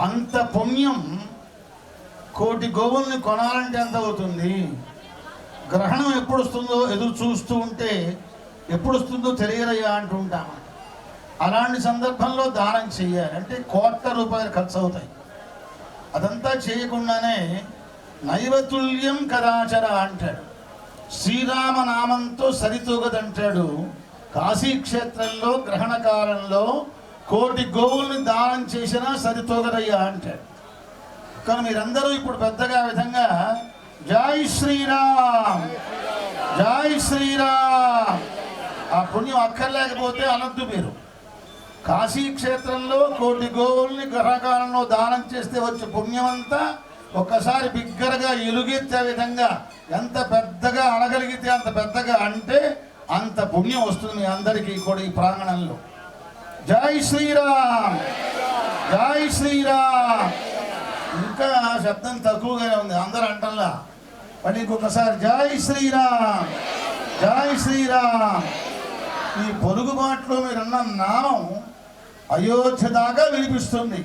అంత పుణ్యం కోటి గోవుల్ని కొనాలంటే ఎంత అవుతుంది? గ్రహణం ఎప్పుడు వస్తుందో ఎదురు చూస్తూ ఉంటే ఎప్పుడు వస్తుందో తెలియదయ్యా అంటుంటాం. అలాంటి సందర్భంలో దానం చేయాలి అంటే కోట్ల రూపాయలు ఖర్చు అవుతాయి అదంతా చేయకుండానే నైవతుల్యం కదాచర అంటాడు. శ్రీరామ నామంతో సరితూగదంటాడు. కాశీ క్షేత్రంలో గ్రహణ కాలంలో కోటి గోవుల్ని దానం చేసినా సరితూగదయ్యా అంటాడు. కానీ మీరందరూ ఇప్పుడు పెద్దగా విధంగా జై శ్రీరామ్ జై శ్రీరామ్. ఆ పుణ్యం అక్కర్లేకపోతే అనద్దు మీరు. కాశీ క్షేత్రంలో కోటి గోవుల్ని గ్రహకాలంలో దానం చేస్తే వచ్చే పుణ్యం అంతా ఒక్కసారి బిగ్గరగా ఎలుగెత్తే విధంగా ఎంత పెద్దగా అనగలిగితే అంత పెద్దగా అంటే అంత పుణ్యం వస్తుంది మీ అందరికీ కూడా ఈ ప్రాంగణంలో. జై శ్రీరామ్! జై శ్రీరామ్! ఇంకా శబ్దం తక్కువగానే ఉంది. అందరు అంటల్లా. మరి ఇంకొకసారి జై శ్రీరామ్! జై శ్రీరామ్! ఈ పొరుగు మాటలో మీరున్న నామం అయోధ్య దాకా వినిపిస్తుంది.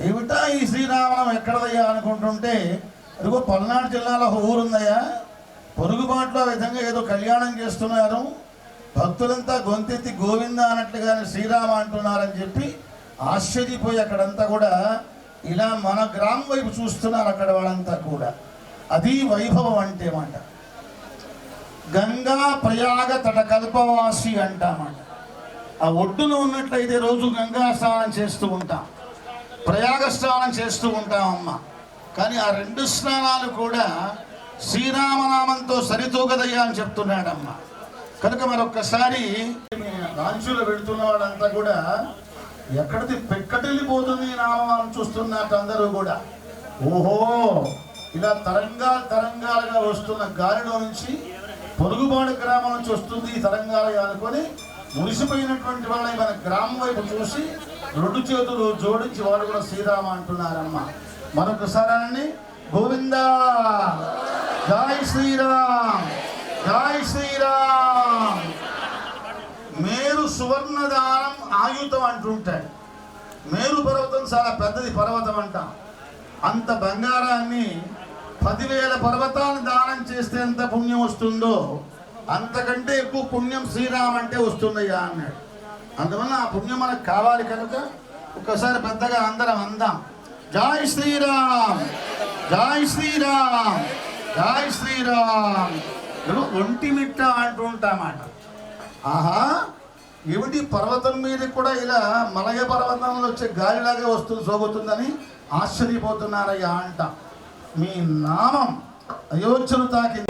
ఏమిటా ఈ శ్రీరామం ఎక్కడదయ్యా అనుకుంటుంటే అదిగో పల్నాడు జిల్లాలో ఊరుందయ్యా. పొరుగుబాటులో ఆ విధంగా ఏదో కళ్యాణం చేస్తున్నారు. భక్తులంతా గొంతెత్తి గోవింద అన్నట్లుగానే శ్రీరామ అంటున్నారని చెప్పి ఆశ్చర్యపోయి అక్కడంతా కూడా ఇలా మన గ్రామం వైపు చూస్తున్నారు అక్కడ వాళ్ళంతా కూడా. అది వైభవం అంటే మాట. గంగా ప్రయాగ తట కల్పవాసి అంటామాట ఆ ఒడ్డున ఉన్నట్లయితే రోజు గంగా స్నానం చేస్తూ ఉంటాం. ప్రయాగ స్నానం చేస్తూ ఉంటాం అమ్మ కానీ ఆ రెండు స్నానాలు కూడా శ్రీరామనామంతో సరితూగదయ్యా అని చెప్తున్నాడమ్మ. కనుక మరొక్కసారి రాంచులో వెళుతున్న కూడా ఎక్కడిది పెక్కటిల్లిపోతుంది నామం చూస్తున్నట్టు అందరూ కూడా. ఓహో! ఇలా తరంగాలు తరంగాలుగా వస్తున్న గాలిలో నుంచి పొరుగుబాడు గ్రామం నుంచి వస్తుంది ఈ తరంగాలు అనుకొని మునిసిపోయినటువంటి వాళ్ళని మన గ్రామం వైపు చూసి రెండు చేతులు జోడించి వాడు కూడా శ్రీరామ అంటున్నారమ్మ. మరొకసారి గోవిందా! జై శ్రీరామ్! జై శ్రీరామ్. మేరు సువర్ణదానం ఆయుధం అంటుంటాయి మేరు పర్వతం చాలా పెద్దది పర్వతం అంటాం. అంత బంగారాన్ని పదివేల పర్వతాలు దానం చేస్తే ఎంత పుణ్యం వస్తుందో అంతకంటే ఎక్కువ పుణ్యం శ్రీరామ్ అంటే వస్తుందయ్యా అన్నాడు. అందువల్ల ఆ పుణ్యం మనకు కావాలి కనుక ఒక్కసారి పెద్దగా అందరం అందాం. జాయ్ శ్రీరామ్ జాయ్ శ్రీరామ్ జై శ్రీరామ్. ఇప్పుడు ఒంటి మిట్ట అంటూ ఉంటామాట ఆహా ఏమిటి పర్వతం మీద కూడా ఇలా మలయ పర్వతంలో వచ్చే గాలిలాగే వస్తుంది సోగుతుందని ఆశ్చర్యపోతున్నారయ్యా అంట. మీ నామం అయోధ్యను తాకి!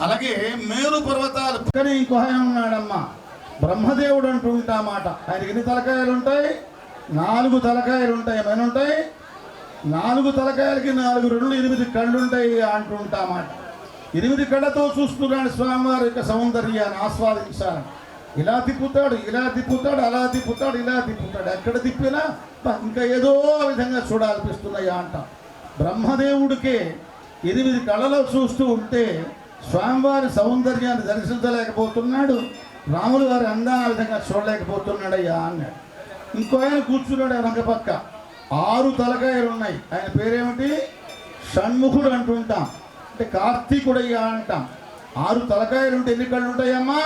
అలాగే మేరు పర్వతాలు పక్కనే ఇంకో ఆయన ఉన్నాడమ్మా. బ్రహ్మదేవుడు అంటూ ఉంటామాట ఆయనకి ఎన్ని తలకాయలు ఉంటాయి నాలుగు తలకాయలు ఉంటాయి ఏమైనా ఉంటాయి? నాలుగు తలకాయలకి నాలుగు రెండు ఎనిమిది కళ్ళు ఉంటాయి అంటూ ఉంటామాట ఎనిమిది కళ్ళతో చూస్తున్నాడు స్వామివారి యొక్క సౌందర్యాన్ని ఆస్వాదించాలని ఇలా తిప్పుతాడు ఇలా తిప్పుతాడు అలా తిప్పుతాడు ఇలా తిప్పుతాడు. ఎక్కడ తిప్పినా ఇంకా ఏదో విధంగా చూడాలనిపిస్తున్నాయా అంట. బ్రహ్మదేవుడికే ఎనిమిది కళలో చూస్తూ ఉంటే స్వామివారి సౌందర్యాన్ని దర్శించలేకపోతున్నాడు. రాములు వారి అందాన్ని విధంగా చూడలేకపోతున్నాడయ్యా అన్నాడు. ఇంకో ఆయన కూర్చున్నాడు వెనక పక్క. ఆరు తలకాయలు ఉన్నాయి. ఆయన పేరేమిటి? షణ్ముఖుడు అంటుంటాం అంటే కార్తీకుడయ్యా అంటాం. ఆరు తలకాయలు ఉంటే ఎన్ని కళ్ళు ఉంటాయమ్మా?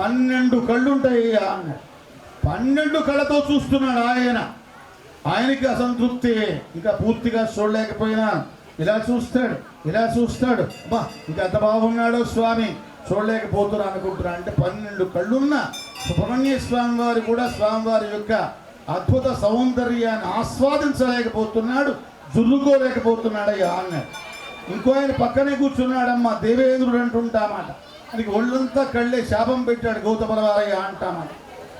పన్నెండు కళ్ళు ఉంటాయ్యా అన్నాడు. పన్నెండు కళ్ళతో చూస్తున్నాడు ఆయన. ఆయనకి అసంతృప్తి. ఇంకా పూర్తిగా చూడలేకపోయినా ఇలా చూస్తాడు ఇలా చూస్తాడు. బా ఇంకా ఎంత బాగున్నాడో స్వామి. చూడలేకపోతున్నా అనుకుంటున్నా. అంటే పన్నెండు కళ్ళున్న. సుబ్రహ్మణ్య స్వామి వారు కూడా స్వామివారి యొక్క అద్భుత సౌందర్యాన్ని ఆస్వాదించలేకపోతున్నాడు జుర్రుకోలేకపోతున్నాడయ్యా అన్నాడు. ఇంకో ఆయన పక్కనే కూర్చున్నాడమ్మా దేవేంద్రుడు అంటుంటామాట ఆయనకి ఒళ్ళంతా కళ్ళే శాపం పెట్టాడు గౌతమరారయ్య అంటామాట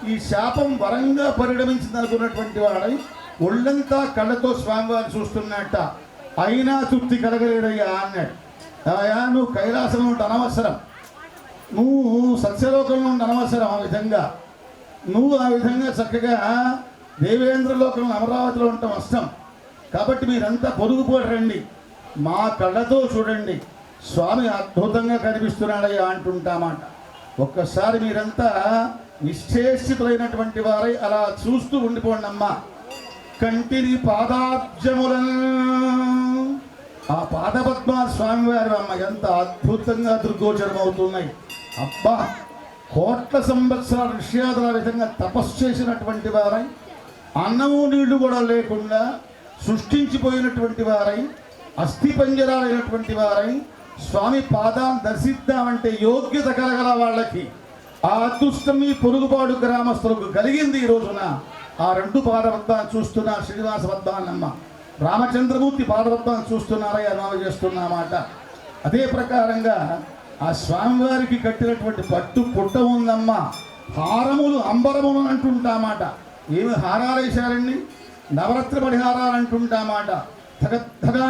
ఈ శాపం వరంగా పరిణమించింది అనుకున్నటువంటి వాడై ఒళ్ళంతా కళ్ళతో స్వామివారిని చూస్తున్నట్ట. అయినా తృప్తి కలగలేడయ్యా అన్నాడు. అయ్యా నువ్వు కైలాసం నుండి అనవసరం. నువ్వు సత్యలోకం నుండి అనవసరం ఆ విధంగా. నువ్వు ఆ విధంగా చక్కగా దేవేంద్ర లోకంలో అమరావతిలో ఉండటం అష్టం కాబట్టి మీరంతా పొరుగుపోటు రండి. మా కళ్ళతో చూడండి. స్వామి అద్భుతంగా కనిపిస్తున్నాడయ్యా అంటుంటామాట ఒక్కసారి మీరంతా నిశ్చేషితులైనటువంటి వారై అలా చూస్తూ ఉండిపోండి అమ్మా కంటిని పాదాబ్జములను. ఆ పాదపద్మ స్వామివారి అమ్మ ఎంత అద్భుతంగా దుర్గోచరం అవుతున్నాయి అబ్బా కోట్ల సంవత్సరాల విషయాదుల విధంగా తపస్సు చేసినటువంటి వారై అన్నము నీళ్ళు కూడా లేకుండా సృష్టించిపోయినటువంటి వారై అస్థి పంజరాలైనటువంటి వారై స్వామి పాదాన్ని దర్శిద్దామంటే యోగ్యత కలగల వాళ్ళకి ఆ అదృష్టం ఈ పొరుగుపాడు గ్రామస్తులకు కలిగింది ఈ రోజున. ఆ రెండు పాదపద్మాన్ని చూస్తున్నా శ్రీనివాస వద్దానమ్మ రామచంద్రమూర్తి పాదపద్మాన్ని చూస్తున్నారయ్యా నామ చేస్తున్నమాట అదే ప్రకారంగా ఆ స్వామివారికి కట్టినటువంటి పట్టు పుట్ట ఉందమ్మా. హారములు అంబరములు అంటుంటామాట ఏమి హారాలు వేశారండి నవరత్న పరిహారాలు అంటుంటామాట ధగ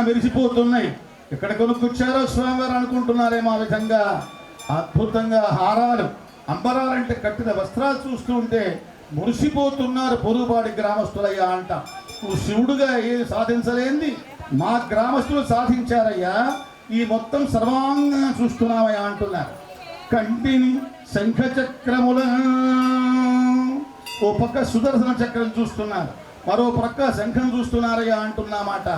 మెరిసిపోతున్నాయి. ఎక్కడ కొనుక్కొచ్చారో స్వామివారు అనుకుంటున్నారేమో ఆ విధంగా. అద్భుతంగా హారాలు. అంబరాలంటే కట్టిన వస్త్రాలు చూస్తూ ఉంటే మురిసిపోతున్నారు పొరుగుపాటి గ్రామస్తులయ్యా అంట. నువ్వు శివుడుగా ఏది సాధించలేంది? మా గ్రామస్తులు సాధించారయ్యా. ఈ మొత్తం సర్వాంగంగా చూస్తున్నామయ్యా అంటున్నారు. కంటిని శంఖచక్రముల ఓ పక్క సుదర్శన చక్రం చూస్తున్నారు మరో పక్క శంఖం చూస్తున్నారయ్యా అంటున్నమాట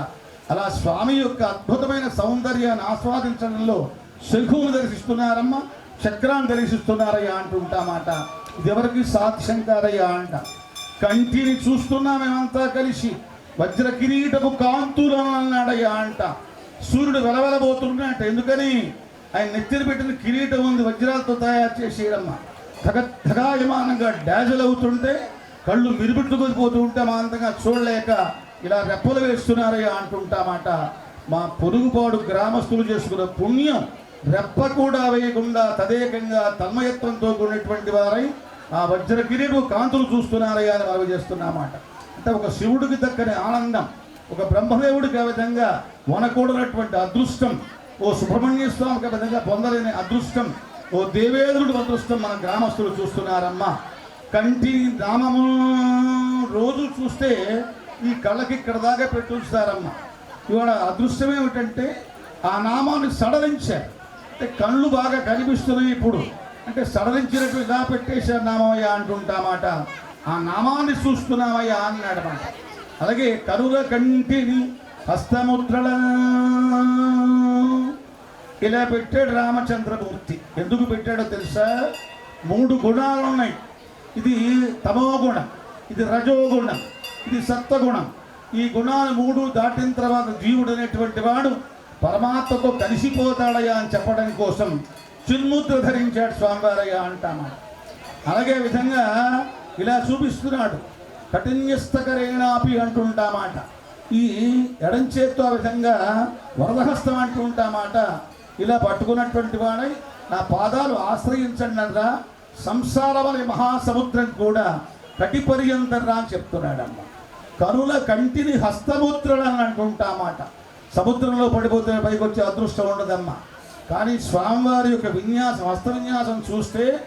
అలా స్వామి యొక్క అద్భుతమైన సౌందర్యాన్ని ఆస్వాదించడంలో శంఖువును దర్శిస్తున్నారమ్మా చక్రాన్ని దర్శిస్తున్నారయ్యా అంటుంటామాట ఇది ఎవరికి సాధ్యం కాదయ్యా అంట. కంటిని చూస్తున్నా మేమంతా కలిసి వజ్ర కిరీటపు కాంతులను అన్నాడయ్యా అంట. సూర్యుడు వెలవెలబోతున్నాట ఎందుకని? ఆయన నెత్తిన పెట్టిన కిరీటం ఉంది వజ్రాలతో తయారు చేసేయడమ్మా. ధగ ధగాయమానంగా డాజల్ అవుతుంటే కళ్ళు మిరుబిట్టుకొని ఉంటే మా అంతగా చూడలేక ఇలా రెప్పలు వేస్తున్నారయ్యా అంటుంటామాట మా పొరుగుపాడు గ్రామస్తులు చేసుకున్న పుణ్యం రెప్ప కూడా వేయకుండా తదేకంగా తన్మయత్వంతో కూడినటువంటి వారై ఆ వజ్రగిరిలు కాంతులు చూస్తున్నారయ్యా అని మనవి చేస్తున్నామాట అంటే ఒక శివుడికి దక్కని ఆనందం ఒక బ్రహ్మదేవుడికి ఆ విధంగా వనకూడనటువంటి అదృష్టం ఓ సుబ్రహ్మణ్య స్వామికి ఆ విధంగా పొందలేని అదృష్టం ఓ దేవేంద్రుడు అదృష్టం మన గ్రామస్తులు చూస్తున్నారమ్మా. కంటి నామము రోజు చూస్తే ఈ కళ్ళకి ఇక్కడ దాకా పెట్టి ఉంచుతారమ్మా. ఇవాళ అదృష్టం ఏమిటంటే ఆ నామాన్ని సడలించారు. అంటే కళ్ళు బాగా కనిపిస్తున్నాయి ఇప్పుడు. అంటే సడలించినట్టు ఇలా పెట్టేశారు నామయ్య అంటుంటామాట ఆ నామాన్ని చూస్తున్నామయ్యా అన్నాడమాట అలాగే కరుగ కంటిని హస్తముద్రల ఇలా పెట్టాడు రామచంద్రమూర్తి. ఎందుకు పెట్టాడో తెలుసా? మూడు గుణాలు ఉన్నాయి. ఇది తమోగుణం ఇది రజోగుణం ఇది సత్వగుణం. ఈ గుణాలు మూడు దాటిన తర్వాత జీవుడు అనేటువంటి వాడు పరమాత్మతో కలిసిపోతాడయ్యా అని చెప్పడం కోసం చిన్ముద్ర ధరించాడు స్వామివారయ్య అంటామా అలాగే విధంగా ఇలా చూపిస్తున్నాడు. కఠిన్యస్తకరేణాపి అంటుంటామాట. ఈ ఎడంచేత్తో ఆ విధంగా వరదహస్తం అంటూ ఉంటామాట ఇలా పట్టుకున్నటువంటి వాడై నా పాదాలు ఆశ్రయించండి అనరా సంసారం అనే మహాసముద్రం కూడా కటిపరి పర్యంతరా అని చెప్తున్నాడమ్మ. కనుల కంటిని హస్తముద్రలను అంటుంటామాట సముద్రంలో పడిపోతే పైకి వచ్చే అదృష్టం ఉండదమ్మా. కానీ స్వామివారి యొక్క విన్యాసం హస్త విన్యాసం చూస్తే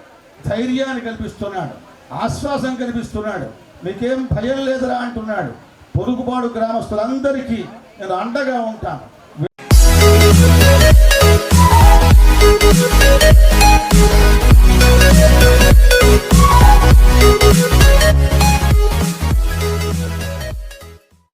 ధైర్యాన్ని కల్పిస్తున్నాడు ఆశ్వాసం కల్పిస్తున్నాడు. మీకేం భయం లేదురా అంటున్నాడు. పొరుగుపాడు గ్రామస్తులందరికీ నేను అండగా ఉంటాను.